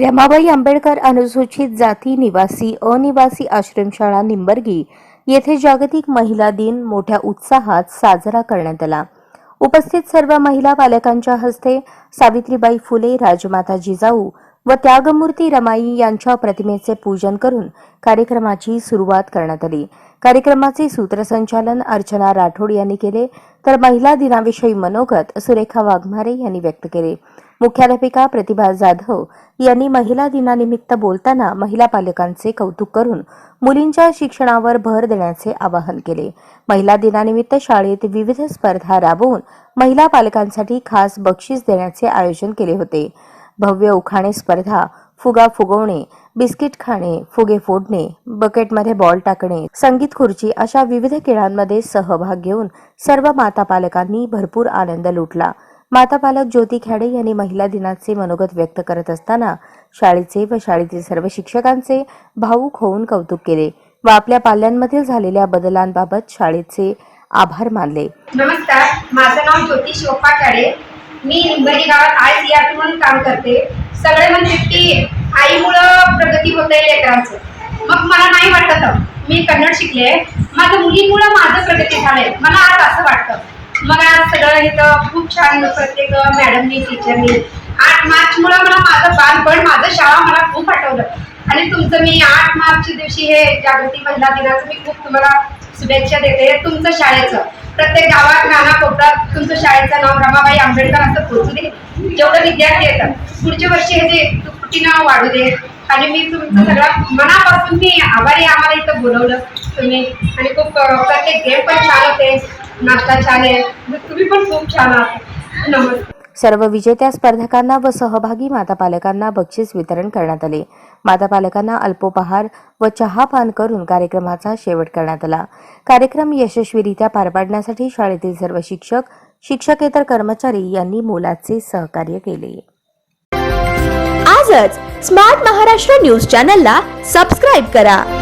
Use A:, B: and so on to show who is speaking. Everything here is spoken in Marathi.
A: रमाबाई आंबेडकर अनुसूचित जाती निवासी अनिवासी आश्रमशाळा निंबर्गी येथे जागतिक महिला दिन मोठ्या उत्साहात साजरा करण्यात आला. उपस्थित सर्व महिला पालकांच्या हस्ते सावित्रीबाई फुले राजमाता जिजाऊ व त्यागमूर्ती रमाई यांच्या प्रतिमेचे पूजन करून कार्यक्रमाची सुरुवात करण्यात आली. कार्यक्रमाचे सूत्रसंचालन अर्चना राठोड यांनी केले तर महिला दिनाविषयी मनोगत सुरेखा वाघमारे यांनी व्यक्त केले. मुख्याध्यापिका प्रतिभा जाधव यांनी महिला दिनानिमित्त बोलताना महिला पालकांचे कौतुक करून मुलींच्या शिक्षणावर भर देण्याचे आवाहन केले. महिला दिनानिमित्त शाळेत विविध स्पर्धा राबवून महिला पालकांसाठी खास बक्षीस देण्याचे आयोजन केले होते. भव्य उखाणे स्पर्धा फुगा फुगवणे बिस्किट खाणे फुगे फोडणे बकेटमध्ये बॉल टाकणे संगीत खुर्ची अशा विविध खेळांमध्ये सहभाग घेऊन सर्व माता पालकांनी भरपूर आनंद लुटला. माता पालक ज्योती खेडे यांनी महिला दिनाचे मनोगत व्यक्त करत असताना शाळेचे व शाळेतील सर्व शिक्षकांचे भाऊक होऊन कौतुक केले व आपल्या पाल्यांमधील झालेल्या बदलांबाबत शाळेचे आभार मानले.
B: नमस्कार माझं नाव ज्योती शोपा काडे मी निंबरी गावात आय सी आर म्हणून काम करते. सगळे म्हणतात की आईमुळं प्रगती होते लेकरांचं. मग मला नाही वाटत मी कन्नड शिकले. माझ्या मुलीमुळं माझं प्रगती झालंय. मला आज असं वाटतं. मग आज सगळं इथं खूप छान प्रत्येक मॅडमनी टीचरनी आठ मार्चमुळं मला माझं बालपण माझं शाळा मला खूप आठवलं. आणि तुमचं मी आठ मार्चच्या दिवशी हे जागृती महिला दिनाचं मी खूप तुम्हाला शुभेच्छा देते. तुमचं शाळेचं. प्रत्येक गावात नाना कोपऱ्यात तुमचं नाव रमाबाई आंबेडकर असं पोचू दे. जेवढे विद्यार्थी येतात पुढच्या वर्षी हे जे तुटपुटीनं वाढू दे. आणि मी तुमचं सगळं मनापासून मी आभारी आम्हाला इथं बोलवलं तुम्ही. आणि खूप प्रत्येक गेम पण छान होते. नाश्ता छान आहे. तुम्ही पण खूप छान आहात. नमस्कार.
A: सर्व विजेत्या स्पर्धकांना व सहभागी माता पालकांना बक्षीस वितरण करण्यात आले. माता पालकांना अल्पोपहार व चहा पान करून कार्यक्रमाचा शेवट करण्यात आला. कार्यक्रम यशस्वीरित्या पार पाडण्यासाठी शाळेतील सर्व शिक्षक शिक्षकेतर कर्मचारी यांनी मोलाचे सहकार्य केले.
C: आजच स्मार्ट महाराष्ट्र न्यूज चॅनलला सबस्क्राईब करा.